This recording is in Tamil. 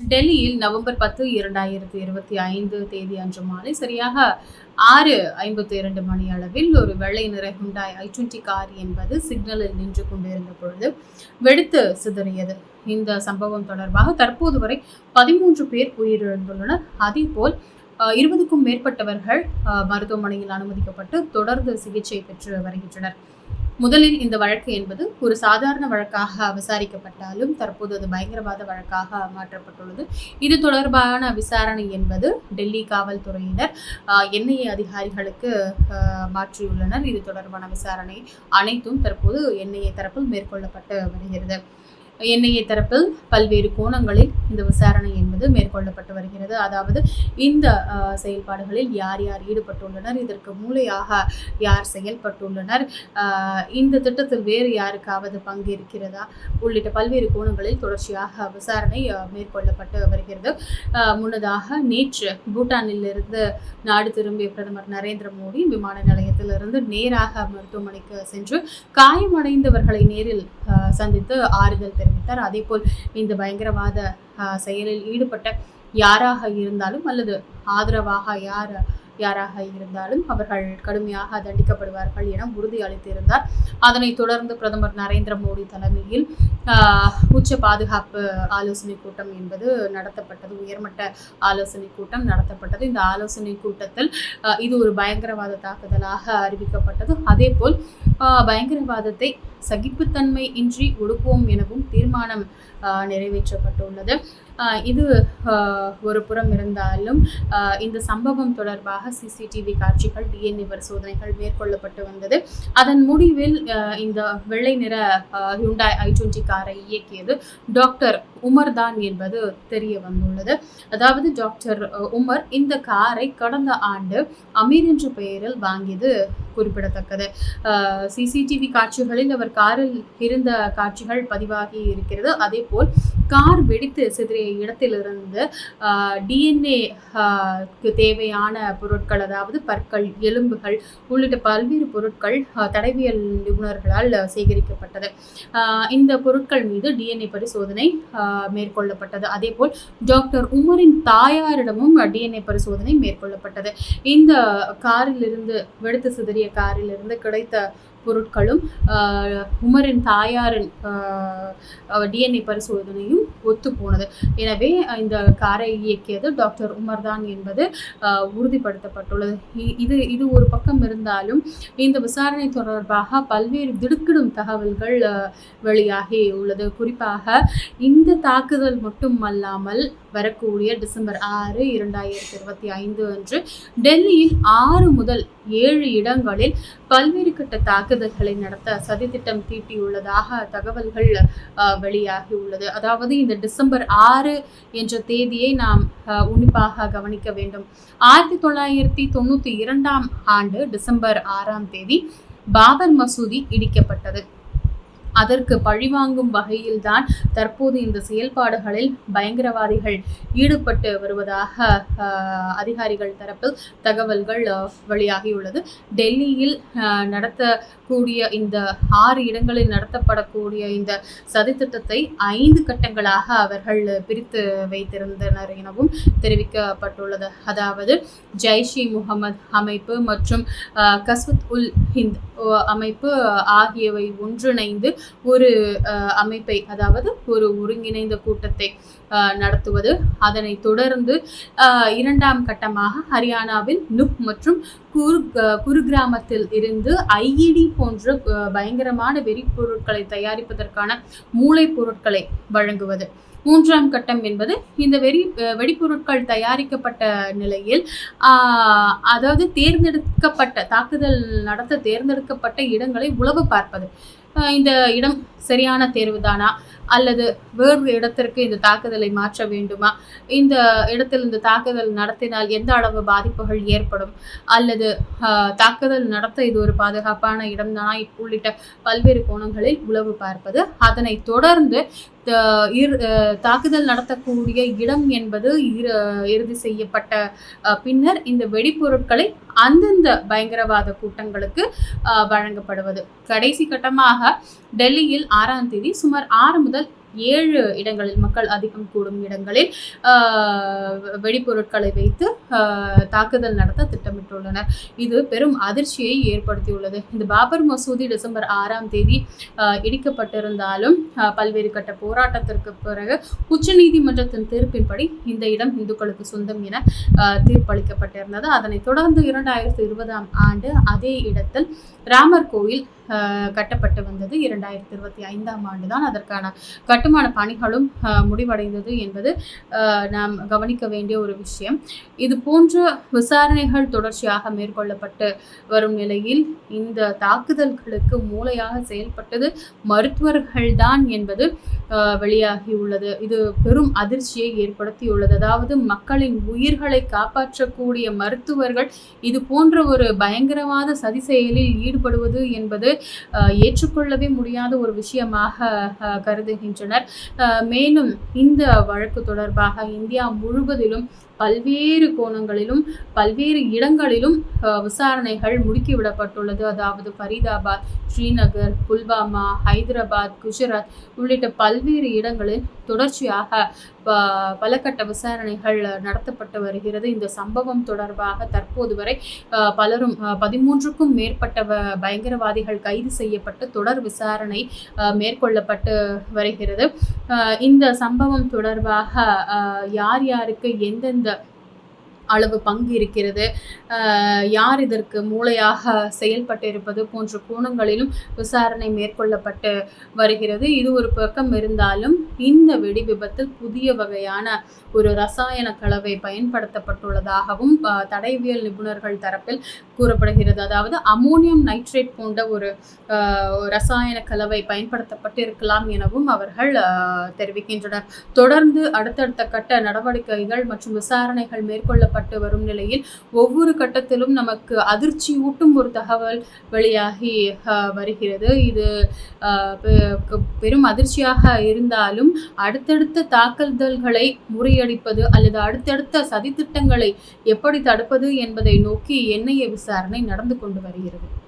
டெல்லியில் நவம்பர் பத்து இரண்டாயிரத்தி இருபத்தி ஐந்து தேதி அன்று மாலை சரியாக ஆறு ஐம்பத்தி இரண்டு மணி அளவில் ஒரு வெள்ளை நிற ஹுண்டாய் ஐ டுவெண்டி கார் என்பது சிக்னலில் நின்று கொண்டிருந்த பொழுது வெடித்து சிதறியது. இந்த சம்பவம் தொடர்பாக தற்போது வரை பதிமூன்று பேர் உயிரிழந்துள்ளனர். அதேபோல் அஹ், இருபதுக்கும் மேற்பட்டவர்கள் அஹ், மருத்துவமனையில் அனுமதிக்கப்பட்டு தொடர்ந்து சிகிச்சை பெற்று வருகின்றனர். முதலில் இந்த வழக்கு என்பது ஒரு சாதாரண வழக்காக விசாரிக்கப்பட்டாலும் தற்போது அது பயங்கரவாத வழக்காக மாற்றப்பட்டுள்ளது. இது தொடர்பான விசாரணை என்பது டெல்லி காவல்துறையினர் என்ஐஏ அதிகாரிகளுக்கு ஆஹ், மாற்றியுள்ளனர். இது தொடர்பான விசாரணை அனைத்தும் தற்போது என்ஐஏ தரப்பில் மேற்கொள்ளப்பட்டு வருகிறது. என்ஐஏ தரப்பில் பல்வேறு கோணங்களில் இந்த விசாரணை என்பது மேற்கொள்ளப்பட்டு வருகிறது. அதாவது இந்த செயல்பாடுகளில் யார் யார் ஈடுபட்டுள்ளனர் இதற்கு மூளையாக யார் செயல்பட்டுள்ளனர் இந்த திட்டத்தில் வேறு யாருக்காவது பங்கு இருக்கிறதா உள்ளிட்ட பல்வேறு கோணங்களில் தொடர்ச்சியாக விசாரணை மேற்கொள்ளப்பட்டு வருகிறது. முன்னதாக நேற்று பூட்டானிலிருந்து நாடு திரும்பிய பிரதமர் நரேந்திர மோடி விமான நிலையத்திலிருந்து நேராக மருத்துவமனைக்கு சென்று காயமடைந்தவர்களை நேரில் சந்தித்து ஆறுதல் தெரிவித்தார். அதேபோல் இந்த பயங்கரவாத செயலில் ஈடுபட்ட யாராக இருந்தாலும் அல்லது ஆதரவாக யார் யாராக இருந்தாலும் அவர்கள் கடுமையாக தண்டிக்கப்படுவார்கள் என உறுதி அளித்திருந்தார் அதனைத் தொடர்ந்து பிரதமர் நரேந்திர மோடி தலைமையில் உச்ச பாதுகாப்பு ஆலோசனை கூட்டம் என்பது நடத்தப்பட்டது உயர்மட்ட ஆலோசனை கூட்டம் நடத்தப்பட்டது. இந்த ஆலோசனை கூட்டத்தில் இது ஒரு பயங்கரவாத தாக்குதலாக அறிவிக்கப்பட்டது. அதேபோல் போல் பயங்கரவாதத்தை சகிப்புத்தன்மை இன்றி ஒடுக்குவோம் எனவும் தீர்மானம் நிறைவேற்றப்பட்டுள்ளது. இது ஒரு புறம் இருந்தாலும் இந்த சம்பவம் தொடர்பாக சிசிடிவி காட்சிகள் டிஎன்ஏ பரிசோதனைகள் மேற்கொள்ளப்பட்டு வந்தது. அதன் முடிவில் இந்த வெள்ளை நிற ஹியூண்டாய் ஐ டுவெண்ட்டி காரை இயக்கியது டாக்டர் உமர் தான் என்பது தெரிய வந்துள்ளது. அதாவது டாக்டர் உமர் இந்த காரை கடந்த ஆண்டு அமீர் என்ற பெயரில் வாங்கியது குறிப்பிடத்தக்கது. சிசிடிவி காட்சிகளில் அவர் காரில் இருந்த காட்சிகள் பதிவாகி இருக்கிறது. அதேபோல் கார் வெடித்து சிதறிய இடத்திலிருந்து டிஎன்ஏ தேவையான பொருட்கள் அதாவது பற்கள் எலும்புகள் உள்ளிட்ட பல்வேறு பொருட்கள் தடவியல் நிபுணர்களால் சேகரிக்கப்பட்டது. இந்த பொருட்கள் மீது டிஎன்ஏ பரிசோதனை மேற்கொள்ளப்பட்டது. அதேபோல் டாக்டர் உமரின் தாயாரிடமும் டிஎன்ஏ பரிசோதனை மேற்கொள்ளப்பட்டது. இந்த காரிலிருந்து வெடித்து சிதறிய காரிலிருந்து கிடைத்த பொருட்களும் உமரின் தாயாரின் டிஎன்ஏ பரிசோதனையும் ஒத்து போனது எனவே இந்த காரை இயக்கியது டாக்டர் உமர் தான் என்பது உறுதிப்படுத்தப்பட்டுள்ளது. இது இது ஒரு பக்கம் இருந்தாலும் இந்த விசாரணை தொடர்பாக பல்வேறு திடுக்கிடும் தகவல்கள் வெளியாகி உள்ளது. குறிப்பாக இந்த தாக்குதல் மட்டுமல்லாமல் வரக்கூடிய டிசம்பர் ஆறு இரண்டாயிரத்தி இருபத்தி ஐந்து அன்று டெல்லியில் ஆறு முதல் ஏழு இடங்களில் பல்வேறு கட்ட தாக்குதல்களை நடத்த சதித்திட்டம் தீட்டியுள்ளதாக தகவல்கள் வெளியாகி உள்ளது. அதாவது இந்த டிசம்பர் ஆறு என்ற தேதியை நாம் உன்னிப்பாக கவனிக்க வேண்டும். ஆயிரத்தி தொள்ளாயிரத்தி தொண்ணூற்றி இரண்டாம் ஆண்டு டிசம்பர் ஆறாம் தேதி பாபர் மசூதி இடிக்கப்பட்டது. அதற்கு பழிவாங்கும் வகையில்தான் தற்போது இந்த செயல்பாடுகளில் பயங்கரவாதிகள் ஈடுபட்டு வருவதாக அதிகாரிகள் தரப்பில் தகவல்கள் வெளியாகியுள்ளது. டெல்லியில் நடத்தக்கூடிய இந்த ஆறு இடங்களில் நடத்தப்படக்கூடிய இந்த சதித்திட்டத்தை ஐந்து கட்டங்களாக அவர்கள் பிரித்து வைத்திருந்தனர் எனவும் தெரிவிக்கப்பட்டுள்ளது. அதாவது ஜெய்ஷி முகமது அமைப்பு மற்றும் கஸ்வத் உல் ஹிந்த் அமைப்பு ஆகியவை ஒன்றிணைந்து ஒரு அமைப்பை அதாவது ஒரு ஒருங்கிணைந்த கூட்டத்தை நடத்துவது. அதனைத் தொடர்ந்து இரண்டாம் கட்டமாக ஹரியானாவில் நுக் மற்றும் குரு குருகிராமத்தில் இருந்து ஐஇடி போன்ற பயங்கரமான வெறிப்பொருட்களை தயாரிப்பதற்கான மூளைப்பொருட்களை வழங்குவது. மூன்றாம் கட்டம் என்பது இந்த வெறி வெடிப்பொருட்கள் தயாரிக்கப்பட்ட நிலையில் ஆஹ், அதாவது தேர்ந்தெடுக்கப்பட்ட தாக்குதல் நடத்த தேர்ந்தெடுக்கப்பட்ட இடங்களை உளவு பார்ப்பது. இந்த இடம் சரியான தேர்வுதானா? அல்லது வேறு இடத்திற்கு இந்த தாக்குதலை மாற்ற வேண்டுமா? இந்த இடத்தில் இந்த தாக்குதல் நடத்தினால் எந்த அளவு பாதிப்புகள் ஏற்படும்? அல்லது தாக்குதல் நடத்த இது ஒரு பாதுகாப்பான இடம்தானா? உள்ளிட்ட பல்வேறு கோணங்களில் உளவு பார்ப்பது. அதனைத் தொடர்ந்து தாக்குதல் நடத்தக்கூடிய இடம் என்பது இரு- இறுதி செய்யப்பட்ட பின்னர் இந்த வெடிப்பொருட்களை அந்தந்த பயங்கரவாத கூட்டங்களுக்கு வழங்கப்படுவது. கடைசி கட்டமாக டெல்லியில் ஆறாம் தேதி சுமார் ஆறு முதல் ஏழு இடங்களில் மக்கள் அதிகம் கூடும் இடங்களில் வெடிப்பொருட்களை வைத்து தாக்குதல் நடத்த திட்டமிட்டுள்ளனர். இது பெரும் அதிர்ச்சியை ஏற்படுத்தியுள்ளது. இந்த பாபர் மசூதி டிசம்பர் ஆறாம் தேதி இடிக்கப்பட்டிருந்தாலும் பல்வேறு கட்ட போராட்டத்திற்கு பிறகு உச்சநீதிமன்றத்தின் தீர்ப்பின்படி இந்த இடம் இந்துக்களுக்கு சொந்தம் என தீர்ப்பளிக்கப்பட்டிருந்தது. அதனைத் தொடர்ந்து இரண்டாயிரத்தி இருபதாம் ஆண்டு அதே இடத்தில் ராமர் கோயில் கட்டப்பட்டு வந்தது. இரண்டாயிரத்தி இருபத்தி ஐந்தாம் ஆண்டு தான் அதற்கான கட்டுமான பணிகளும் முடிவடைந்தது என்பது நாம் கவனிக்க வேண்டிய ஒரு விஷயம். இது போன்ற விசாரணைகள் தொடர்ச்சியாக மேற்கொள்ளப்பட்டு வரும் நிலையில் இந்த தாக்குதல்களுக்கு மூளையாக செயல்பட்டது மருத்துவர்கள்தான் என்பது வெளியாகியுள்ளது இது பெரும் அதிர்ச்சியை ஏற்படுத்தியுள்ளது. அதாவது மக்களின் உயிர்களை காப்பாற்றக்கூடிய மருத்துவர்கள் இது போன்ற ஒரு பயங்கரவாத சதி செயலில் ஈடுபடுவது என்பது ஏற்றுக்கொள்ளவே முடியாத ஒரு விஷயமாக கருதுகின்றனர். மேலும் இந்த வழக்கு தொடர்பாக இந்தியா முழுவதிலும் பல்வேறு கோணங்களிலும் பல்வேறு இடங்களிலும் விசாரணைகள் முடுக்கிவிடப்பட்டுள்ளது. அதாவது ஃபரீதாபாத் ஸ்ரீநகர் புல்வாமா ஹைதராபாத் குஜராத் உள்ளிட்ட பல்வேறு இடங்களில் தொடர்ச்சியாக ப- பல கட்ட விசாரணைகள் நடத்தப்பட்டு வருகிறது. இந்த சம்பவம் தொடர்பாக தற்போது வரை பலரும் ஆஹ், பதிமூன்றுக்கும் மேற்பட்ட பயங்கரவாதிகள் கைது செய்யப்பட்டு தொடர் விசாரணை மேற்கொள்ளப்பட்டு வருகிறது. இந்த சம்பவம் தொடர்பாக யார் யாருக்கு எந்தெந்த அளவு பங்கு இருக்கிறது. யார் இதற்கு மூளையாக செயல்பட்டிருப்பது போன்ற கோணங்களிலும் விசாரணை மேற்கொள்ளப்பட்டு வருகிறது. இது ஒரு பக்கம் இருந்தாலும் இந்த வெடி விபத்தில் புதிய வகையான ஒரு ரசாயன கலவை பயன்படுத்தப்பட்டுள்ளதாகவும் தடைவியல் நிபுணர்கள் தரப்பில் கூறப்படுகிறது. அதாவது அமோனியம் நைட்ரேட் போன்ற ஒரு ரசாயன கலவை பயன்படுத்தப்பட்டு இருக்கலாம் எனவும் அவர்கள் தெரிவிக்கின்றனர். தொடர்ந்து அடுத்தடுத்த கட்ட நடவடிக்கைகள் மற்றும் விசாரணைகள் மேற்கொள்ளப்பட்டு வரும் நிலையில் ஒவ்வொரு கட்டத்திலும் நமக்கு அதிர்ச்சியூட்டும் ஒரு தகவல் வெளியாகி வருகிறது. இது பெ- பெரும் அதிர்ச்சியாக இருந்தாலும் அடுத்தடுத்த தாக்குதல்களை முறியடிப்பது அல்லது அடுத்தடுத்த சதித்திட்டங்களை எப்படி தடுப்பது என்பதை நோக்கி என்ஐஏ விசாரணை நடந்து கொண்டு வருகிறது.